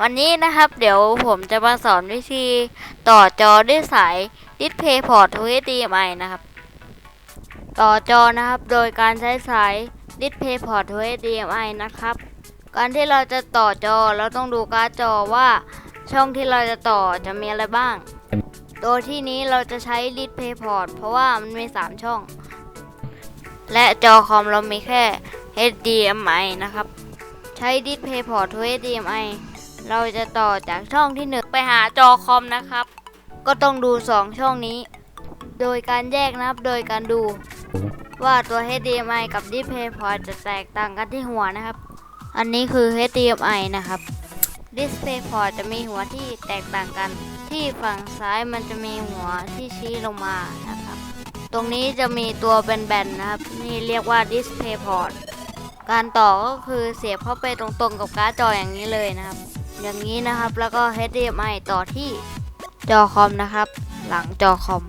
วันนี้นะครับเดี๋ยวผมจะมาสอนวิธีต่อจอด้วยสาย DisplayPort HDMI นะครับ ต่อจอนะครับโดยการใช้สาย DisplayPort HDMI นะครับ การที่เราจะต่อจอเราต้องดูการ์ดจอว่าช่องที่เราจะต่อจะมีอะไรบ้าง โดยที่นี้เราจะใช้ DisplayPort เพราะว่ามันมี 3 ช่อง และจอคอมเรามีแค่ HDMI นะครับ ใช้ DisplayPort to HDMI เราจะต่อจากช่องที่1ไปหาจอคอมนะครับ ก็ต้องดู2ช่องนี้ โดยการแยกนะครับ โดยการดู ว่าตัว HDMI กับ DisplayPort จะแตกต่างกันที่หัวนะครับ อันนี้คือ HDMI นะครับ DisplayPort จะมีหัวที่แตกต่างกัน ที่ฝั่งซ้ายมันจะมีหัวที่ชี้ลงมานะครับ ตรงนี้จะมีตัวแบนๆนะครับ นี่เรียกว่า DisplayPort การต่อก็คือเสียบเข้าไปตรงๆกับการ์ดจออย่างนี้เลยนะครับ อย่างนี้นะครับแล้วก็ HDMI ต่อที่จอคอมนะครับ หลังจอคอม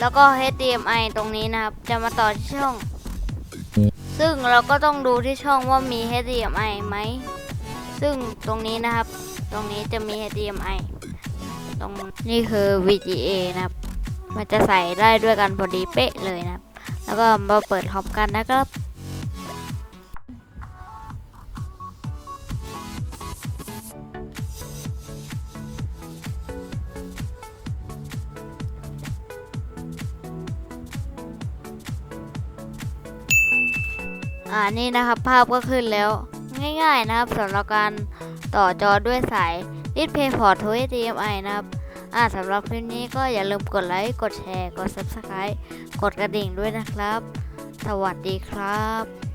แล้วก็ HDMI ตรงนี้นะครับจะมาต่อที่ช่อง ซึ่งเราก็ต้องดูที่ช่องว่ามี HDMI ไหมซึ่งตรงนี้นะครับ ตรงนี้จะมี HDMI ตรงนี่คือ VGA นะครับ มันจะใส่ได้ด้วยกันพอดีเป๊ะเลยนะครับ แล้วก็มาเปิดพร้อมกันนะครับ อ่านี่นะครับภาพก็ขึ้นแล้ว ง่ายๆนะครับสำหรับการต่อจอด้วยสาย DisplayPort to HDMI นะครับอ่าสำหรับคลิปนี้ก็อย่าลืมกดไลค์ กดแชร์ กด Subscribe กดกระดิ่งด้วยนะครับ สวัสดีครับ